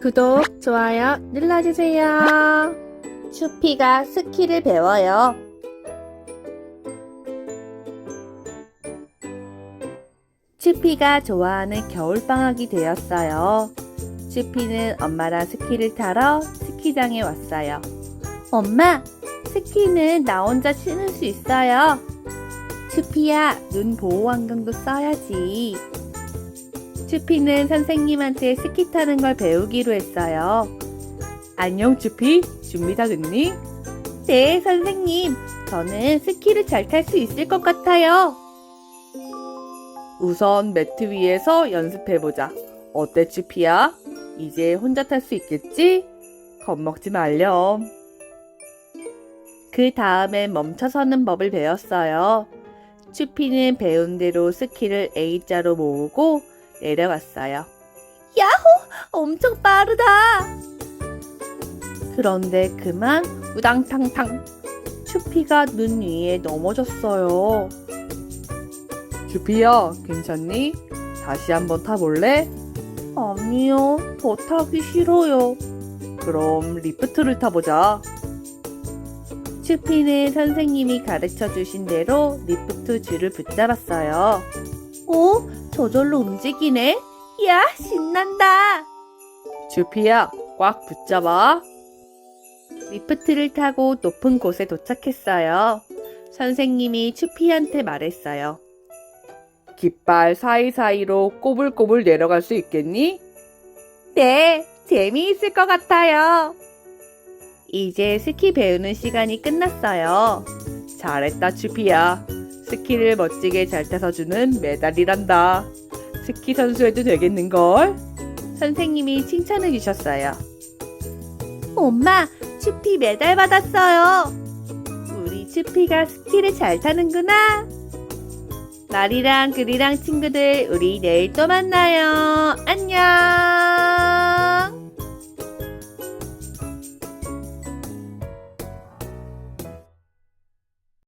구독, 좋아요 눌러주세요. 추피가 스키를 배워요. 추피가 좋아하는 겨울방학이 되었어요. 추피는 엄마랑 스키를 타러 스키장에 왔어요. 엄마, 스키는 나 혼자 신을 수 있어요. 추피야, 눈 보호 안경도 써야지. 추피는 선생님한테 스키 타는 걸 배우기로 했어요. 안녕, 추피. 준비 다 됐니? 네, 선생님. 저는 스키를 잘 탈 수 있을 것 같아요. 우선 매트 위에서 연습해보자. 어때, 추피야? 이제 혼자 탈 수 있겠지? 겁먹지 말렴. 그 다음엔 멈춰서는 법을 배웠어요. 추피는 배운 대로 스키를 A자로 모으고 내려갔어요. 야호! 엄청 빠르다! 그런데 그만 우당탕탕 추피가 눈 위에 넘어졌어요. 추피야, 괜찮니? 다시 한번 타볼래? 아니요, 더 타기 싫어요. 그럼 리프트를 타보자. 추피는 선생님이 가르쳐 주신 대로 리프트 줄을 붙잡았어요. 오, 저절로 움직이네? 야, 신난다! 추피야, 꽉 붙잡아. 리프트를 타고 높은 곳에 도착했어요. 선생님이 추피한테 말했어요. 깃발 사이사이로 꼬불꼬불 내려갈 수 있겠니? 네, 재미있을 것 같아요. 이제 스키 배우는 시간이 끝났어요. 잘했다, 추피야. 스키를 멋지게 잘 타서 주는 메달이란다. 스키 선수해도 되겠는걸? 선생님이 칭찬해 주셨어요. 엄마, 추피 메달 받았어요. 우리 추피가 스키를 잘 타는구나. 나리랑 그리랑 친구들, 우리 내일 또 만나요. 안녕!